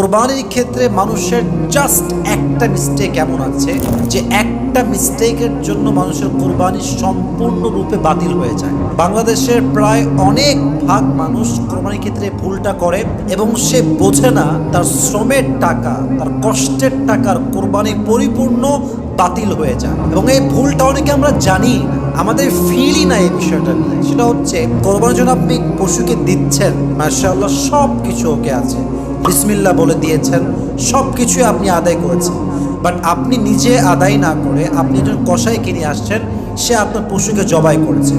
কোরবানির ক্ষেত্রে মানুষের জাস্ট একটা মিস্টেক এমন আছে যে একটা মিস্টেকের জন্য মানুষের কোরবানি সম্পূর্ণরূপে বাতিল হয়ে যায়। বাংলাদেশের প্রায় অনেক ভাগ মানুষ কোরবানির ক্ষেত্রে ভুলটা করে এবং সে বোঝে না তার শ্রমের টাকা, তার কষ্টের টাকার কোরবানি পরিপূর্ণ বাতিল হয়ে যায়। এবং এই ভুলটা অনেকে আমরা জানি, আমাদের ফিলই না এই বিষয়টা নিয়ে। সেটা হচ্ছে, কোরবানির জন্য আপনি পশুকে দিচ্ছেন মার্শাল্লাহ সব কিছু ওকে আছে। বিসমিল্লা বলে দিয়েছেন সব কিছুই আপনি আদায় করেছেন। বাট আপনি নিজে আদায় না করে আপনি একজন কষাই কিনে আসছেন সে আপনার পশুকে জবাই করেছে।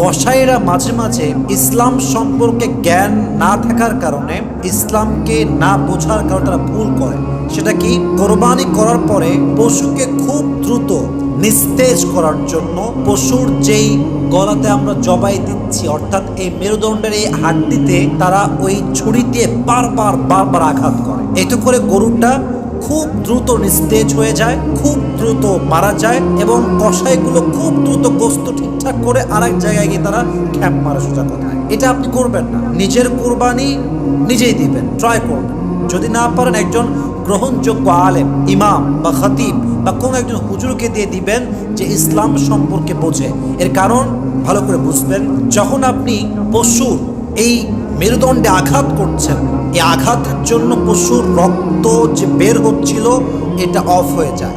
কসাইরা মাঝে মাঝে ইসলাম সম্পর্কে জ্ঞান না থাকার কারণে ইসলামকে না বোঝার কারণে তারা ভুল করে। সেটা কি? কোরবানি করার পরে পশুকে খুব দ্রুত নিস্তেজ করার জন্য পশুর যেই গলাতে আমরা জবাই দিচ্ছি, অর্থাৎ এই মেরুদণ্ডের এই হাড্ডিতে তারা ওই ছুরি দিয়ে বারবার বারবার আঘাত করে। এতে করে গরুটা খুব দ্রুত নিস্তেজ হয়ে যায়, খুব দ্রুত মারা যায় এবং কষাইগুলো খুব দ্রুত গোস্ত ঠিকঠাক করে আরেক জায়গায় গিয়ে তারা খ্যাপ মারা সোজা কথা এটা আপনি করবেন না। নিজের কোরবানি নিজেই দিবেন ট্রাই করবেন। যদি না পারেন একজন গ্রহণযোগ্য আলেম, ইমাম বা খতিব বা কোনো একজন হুজুরকে দিয়ে দিবেন যে ইসলাম সম্পর্কে বোঝে। এর কারণ ভালো করে বুঝবেন, যখন আপনি পশুর এই মেরুদণ্ডে আঘাত করছেন। এই আঘাতের জন্য পশুর রক্ত যে বের হচ্ছিল, এটা অফ হয়ে যায়।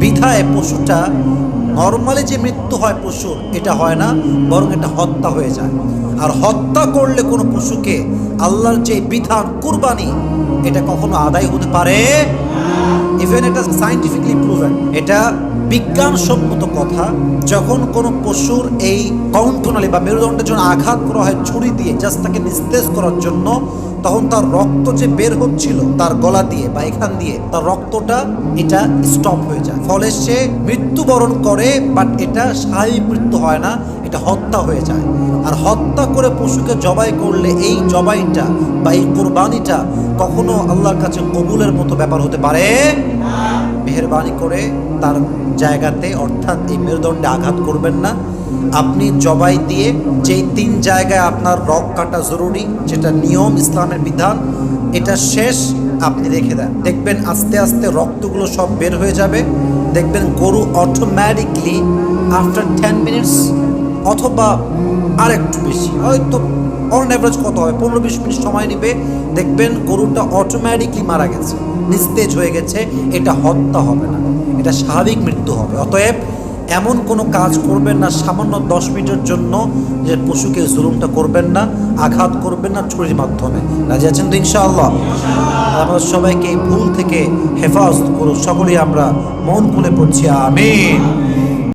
বিধায় পশুটা নর্মালি যে মৃত্যু হয় পশুর, এটা হয় না, বরং এটা হত্যা হয়ে যায়। আর হত্যা করলে কোনো পশুকে আল্লাহর যে বিধান, কুরবানি, এটা কখনো আদায় হতে পারে? ইভেন এটা সাইন্টিফিকলি প্রুভেন এটা বিজ্ঞানসম্মত কথা, যখন কোনো পশুর এই কণ্ঠনালী বা মেরুদণ্ডের জন্য আঘাত করা হয়, ছুরি দিয়ে জাস্ট তাকে নিস্তেজ করার জন্য, তখন তার রক্ত যে বের হচ্ছিল, তার গলা দিয়ে বা এখান দিয়ে, তার রক্তটা এটা স্টপ হয়ে যায়। ফলে সে মৃত্যুবরণ করে বাট এটা স্বাভাবিক মৃত্যু হয় না, এটা হত্যা হয়ে যায়। আর হত্যা করে পশুকে জবাই করলে এই জবাইটা বা এই কোরবানিটা কখনো আল্লাহর কাছে কবুলের মতো ব্যাপার হতে পারে? মেহরবানি করে তার জায়গাতে, অর্থাৎ এই মেরুদণ্ডে আঘাত করবেন না। আপনি জবাই দিয়ে যেই তিন জায়গায় আপনার রক কাটা জরুরি, যেটা নিয়ম, ইসলামের বিধান, এটা শেষ আপনি রেখে দেন। দেখবেন আস্তে আস্তে রক্তগুলো সব বের হয়ে যাবে। দেখবেন গরু অটোমেটিকলি আফটার টেন মিনিটস অথবা আরেকটু বেশি, হয়তো অন অ্যাভারেজ কত হয়? পনেরো বিশ মিনিট সময় নেবে। দেখবেন গরুটা অটোমেটিকলি মারা গেছে, নিস্তেজ হয়ে গেছে, এটা হত্যা হবে না। এটা স্বাভাবিক মৃত্যু হবে। অতএব এমন কোনো কাজ করবেন না সামান্য দশ মিনিটের জন্য যে পশুকে জুলুমটা করবেন না, আঘাত করবেন না, ছুরির মাধ্যমে। রাজি আছেন তো ইনশাআল্লাহ? আমরা সবাইকে এই ভুল থেকে হেফাজত করুন। সকলেই আমরা মন খুলে পড়ছি। আমিন।